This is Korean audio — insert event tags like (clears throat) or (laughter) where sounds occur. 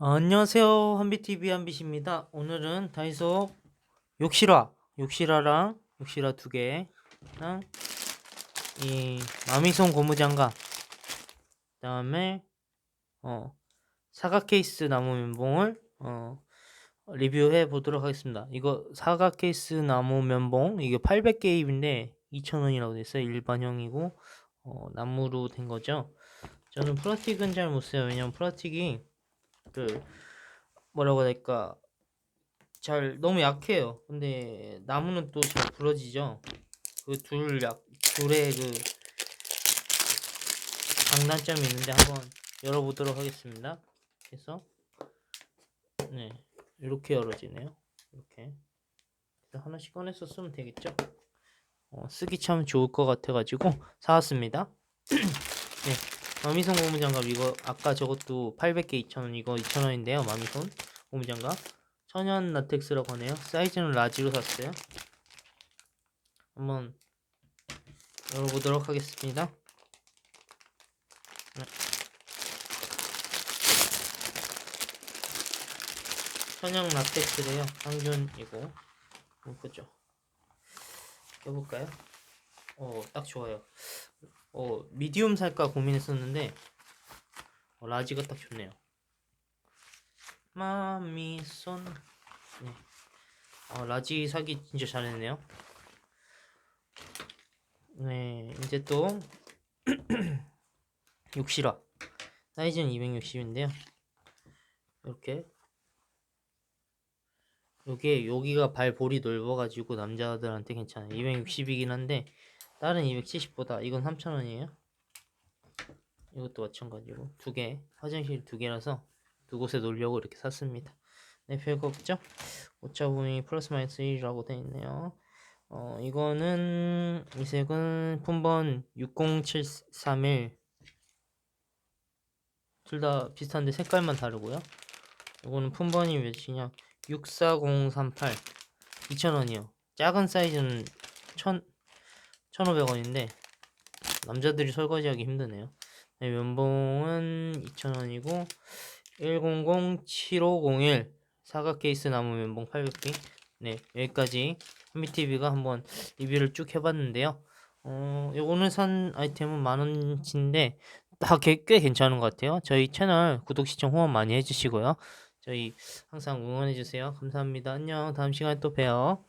아, 안녕하세요. 한비TV 한빛입니다. 오늘은 다이소 욕실화, 욕실화랑 욕실화 두 개랑 이 마미손 고무장갑 그 다음에 어 사각 케이스 나무 면봉을 어 리뷰해 보도록 하겠습니다. 이거 사각 케이스 나무 면봉 이게 800개입인데 2,000원이라고 됐어요. 일반형이고 어 나무로 된 거죠. 저는 플라스틱은 잘 못 써요. 왜냐면 플라스틱이 그 뭐라고 해야 될까 잘 너무 약해요. 근데 나무는 또 잘 부러지죠. 그 둘 약 둘의 그 장단점이 있는데 한번 열어보도록 하겠습니다. 그래서 네 이렇게 열어지네요. 이렇게 하나씩 꺼내서 쓰면 되겠죠. 어, 쓰기 참 좋을 것 같아가지고 사왔습니다. (clears throat) 네, 마미손 고무장갑 이거 아까 저것도 800개 2,000원 이거 2,000원인데요. 마미손 고무장갑 천연 라텍스라고 하네요. 사이즈는 라지로 샀어요. 한번 열어보도록 하겠습니다. 네. 천연 라텍스래요. 항균이고 예쁘죠? 껴볼까요? 어, 딱 좋아요. 어, 미디움 살까 고민했었는데 어, 라지가 딱 좋네요. 마미 손 네. 어, 라지 사기 진짜 잘했네요. 네, 이제 또 (clears throat) 욕실화 사이즈는 260인데요. 이렇게 요게 여기가 발 볼이 넓어가지고 남자들한테 괜찮아요. 260이긴 한데 다른 270보다 이건 3,000원이에요. 이것도 마찬가지고 두 개, 화장실 두 개라서 두 곳에 놓으려고 이렇게 샀습니다. 네, 별거 없죠? 오차범위 플러스 마이너스 1이라고 되어 있네요. 어, 이거는 이 색은 품번 60731 둘 다 비슷한데 색깔만 다르고요. 이거는 품번이 몇이냐? 64038 2,000원이요. 작은 사이즈는 1,000 1,500원인데 남자들이 설거지하기 힘드네요. 네, 면봉은 2,000원이고 1007501 사각 케이스 나무 면봉 800개. 네 여기까지 한미TV가 한번 리뷰를 쭉 해봤는데요. 어 오늘 산 아이템은 만원치인데 다꽤 꽤 괜찮은 것 같아요. 저희 채널 구독 시청 후원 많이 해주시고요. 저희 항상 응원해주세요. 감사합니다. 안녕. 다음 시간에 또 봬요